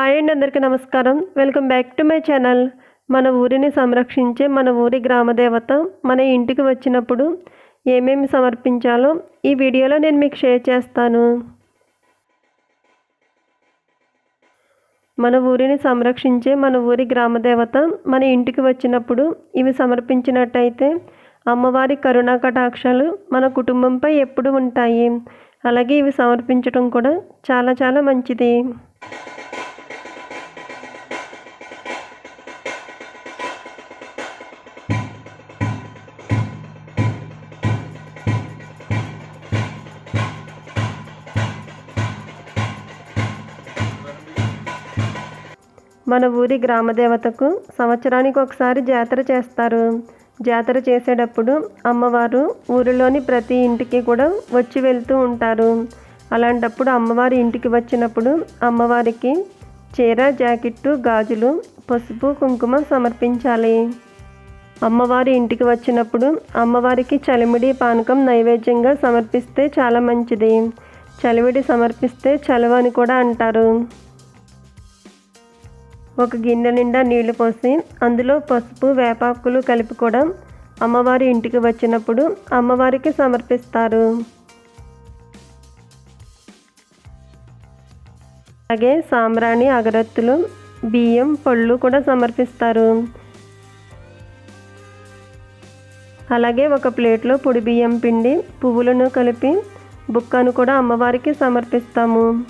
Hi అండి అందరికీ నమస్కారం. Welcome back to my channel. మన ఊరిని సంరక్షించే మన ఊరి గ్రామదేవత మన ఇంటికి వచ్చినప్పుడు ఏమేమి సమర్పించాలో ఈ వీడియోలో నేను మీకు షేర్ చేస్తాను. మన ఊరిని సంరక్షించే మన ఊరి గ్రామదేవత మన ఇంటికి వచ్చినప్పుడు ఇవి సమర్పించినట్టయితే అమ్మవారి కరుణా కటాక్షాలు మన కుటుంబంపై ఎప్పుడు ఉంటాయి. అలాగే ఇవి సమర్పించడం కూడా చాలా చాలా మంచిది. మన ఊరి గ్రామదేవతకు సంవత్సరానికి ఒకసారి జాతర చేస్తారు. జాతర చేసేటప్పుడు అమ్మవారు ఊరిలోని ప్రతి ఇంటికి కూడా వచ్చి వెళ్తూ ఉంటారు. అలాంటప్పుడు అమ్మవారి ఇంటికి వచ్చినప్పుడు అమ్మవారికి చీర జాకెట్టు గాజులు పసుపు కుంకుమ సమర్పించాలి. అమ్మవారి ఇంటికి వచ్చినప్పుడు అమ్మవారికి చలిమిడి పానకం నైవేద్యంగా సమర్పిస్తే చాలా మంచిది. చలివిడి సమర్పిస్తే చలువ అని కూడా అంటారు. ఒక గిన్నె నిండా నీళ్ళు పోసి అందులో పసుపు వేపాకులు కలిపి కూడా అమ్మవారి ఇంటికి వచ్చినప్పుడు అమ్మవారికి సమర్పిస్తారు. అలాగే సాంబ్రాణి అగరత్తులు బియ్యం పళ్ళు కూడా సమర్పిస్తారు. అలాగే ఒక ప్లేట్లో పొడి బియ్యం పిండి పువ్వులను కలిపి బుక్కను కూడా అమ్మవారికి సమర్పిస్తాము.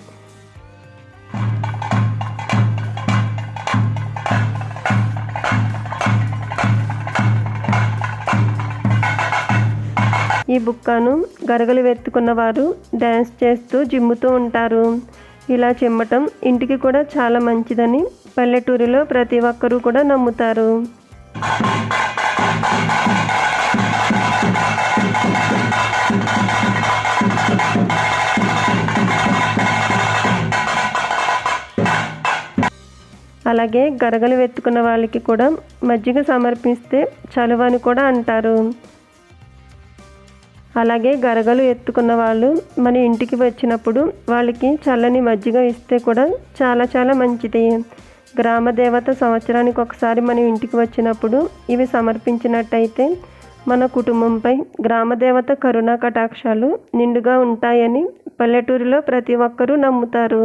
ఈ బుక్కను గరగలు వెత్తుకున్న వారు డ్యాన్స్ చేస్తూ జిమ్ముతూ ఉంటారు. ఇలా చిమ్మటం ఇంటికి కూడా చాలా మంచిదని పల్లెటూరిలో ప్రతి ఒక్కరూ కూడా నమ్ముతారు. అలాగే గరగలు వెత్తుకున్న వాళ్ళకి కూడా మజ్జిగ సమర్పిస్తే చలువ అని కూడా అంటారు. అలాగే గరగలు ఎత్తుకున్న వాళ్ళు మన ఇంటికి వచ్చినప్పుడు వాళ్ళకి చల్లని మజ్జిగ ఇస్తే కూడా చాలా చాలా మంచిది. గ్రామ దేవత సంవత్సరానికి ఒకసారి మన ఇంటికి వచ్చినప్పుడు ఇవి సమర్పించినట్టయితే మన కుటుంబంపై గ్రామదేవత కరుణా కటాక్షాలు నిండుగా ఉంటాయని పల్లెటూరులో ప్రతి ఒక్కరూ నమ్ముతారు.